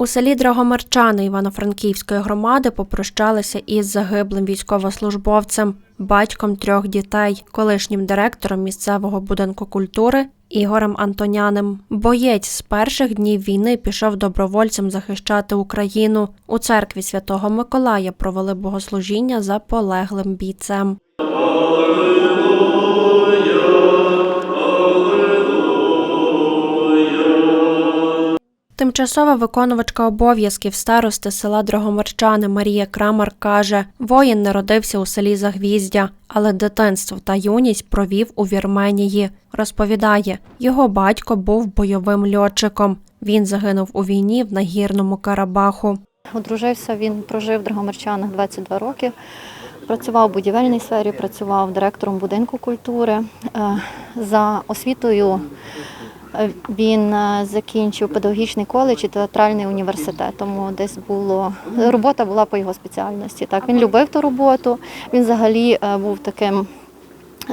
У селі Драгомарчани Івано-Франківської громади попрощалися із загиблим військовослужбовцем, батьком трьох дітей, колишнім директором місцевого будинку культури Ігорем Антоняним. Боєць з перших днів війни пішов добровольцем захищати Україну. У церкві Святого Миколая провели богослужіння за полеглим бійцем. Тимчасова виконувачка обов'язків старости села Дрогомарчани Марія Крамар каже: воїн народився у селі Загвіздя, але дитинство та юність провів у Вірменії. Розповідає, його батько був бойовим льотчиком. Він загинув у війні в нагірному Карабаху. Одружився, він прожив в Драгомарчанах 22 роки. Працював в будівельній сфері, працював директором будинку культури. Е, За освітою він е, закінчив педагогічний коледж і театральний університет. Тому десь було робота була по його спеціальності. Так він любив ту роботу. Він взагалі е, був таким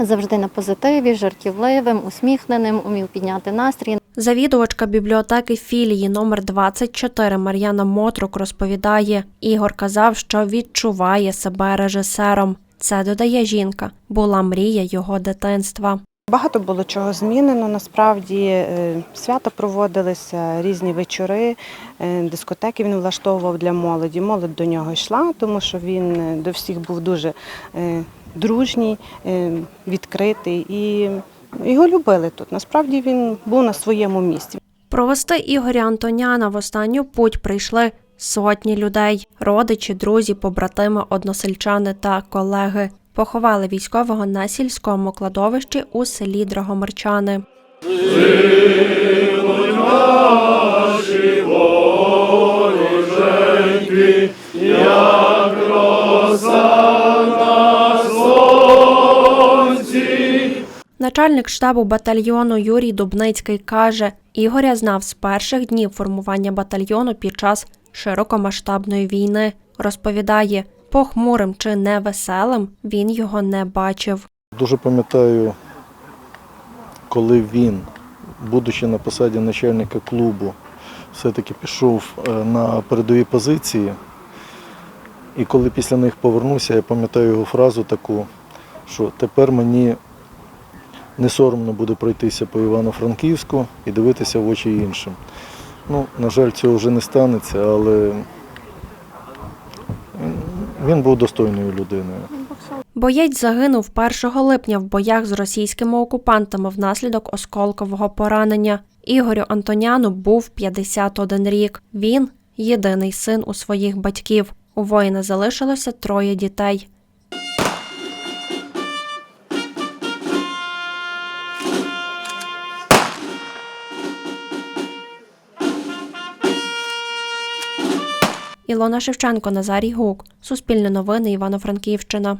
завжди на позитиві, жартівливим, усміхненим, умів підняти настрій. Завідувачка бібліотеки філії номер 24 Мар'яна Мотрук розповідає, Ігор казав, що відчуває себе режисером. Це додає жінка, була мрія його дитинства. Багато було чого змінено. Насправді е, свята проводилися, різні вечори, е, дискотеки він влаштовував для молоді. Молодь до нього йшла, тому що він е, до всіх був дуже дружній, відкритий і його любили тут. Насправді він був на своєму місці. Провести Ігоря Антоняна в останню путь прийшли сотні людей, родичі, друзі, побратими, односельчани та колеги. Поховали військового на сільському кладовищі у селі Драгомарчани. Начальник штабу батальйону Юрій Дубницький каже, Ігоря знав з перших днів формування батальйону під час широкомасштабної війни. Розповідає, похмурим чи невеселим він його не бачив. Дуже пам'ятаю, коли він, будучи на посаді начальника клубу, все-таки пішов е, на передові позиції. І коли після них повернувся, я пам'ятаю його фразу таку, що тепер мені не соромно буде пройтися по Івано-Франківську і дивитися в очі іншим. Ну, на жаль, цього вже не станеться, але він був достойною людиною. Боєць загинув 1 липня в боях з російськими окупантами внаслідок осколкового поранення. Ігорю Антоняну був 51 рік. Він єдиний син у своїх батьків. У воїна залишилося троє дітей. Ілона Шевченко, Назарій Гук. Суспільне новини Івано-Франківщина.